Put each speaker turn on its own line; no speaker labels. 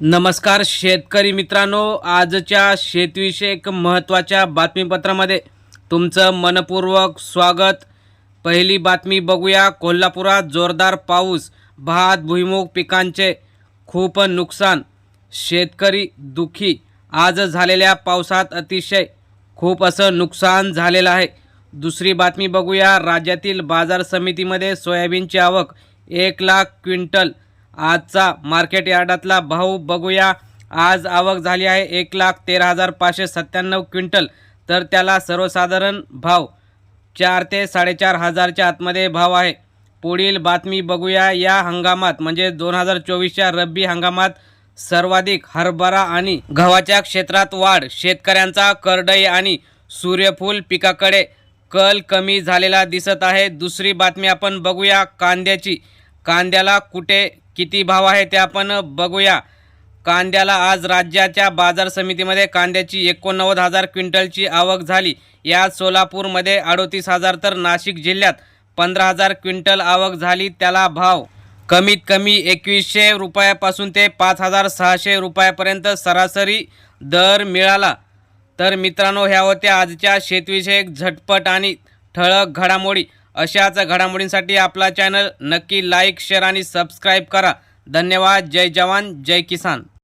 नमस्कार शेतकरी मित्रांनो आजच्या शेतीविषयक महत्त्वाच्या बातमीपत्रामध्ये तुमचं मनपूर्वक स्वागत. पहिली बातमी बघूया. कोल्हापुरात जोरदार पाऊस भात भुईमुग पिकांचे खूप नुकसान शेतकरी दुःखी. आज झालेल्या पावसात अतिशय खूप असं नुकसान झालेलं आहे. दुसरी बातमी बघूया. राज्यातील बाजार समितीमध्ये सोयाबीनची आवक एक लाख क्विंटल आजचा मार्केट यार्डातला भाव बघूया. आज आवक झाली आहे एक लाख तेरा हजार पाचशे सत्त्याण्णव क्विंटल. तर त्याला सर्वसाधारण भाव चार ते साडेचार हजारच्या आतमध्ये भाव आहे. पुढील बातमी बघूया या हंगामात म्हणजे दोन हजार चोवीसच्या रब्बी हंगामात सर्वाधिक हरभरा आणि गव्हाच्या क्षेत्रात वाढ शेतकऱ्यांचा करडई आणि सूर्यफूल पिकाकडे कल कमी झालेला दिसत आहे. दुसरी बातमी आपण बघूया कांद्याची. कांद्याला कुठे किती भाव आहे ते आपण बघूया. कांद्याला आज राज्याच्या बाजार समितीमध्ये कांद्याची एकोणनव्वद हजार क्विंटलची आवक झाली. यात सोलापूरमध्ये अडोतीस हजार तर नाशिक जिल्ह्यात पंधरा हजार क्विंटल आवक झाली. त्याला भाव कमीत कमी एकवीसशे रुपयापासून ते पाच हजार सहाशे रुपयापर्यंत सरासरी दर मिळाला. तर मित्रांनो ह्या होत्या आजच्या शेतविषयक झटपट आणि ठळक घडामोडी. अशाच घडामोडींसाठी आपला चॅनल नक्की लाईक शेअर आणि सबस्क्राईब करा. धन्यवाद. जय जवान जय किसान.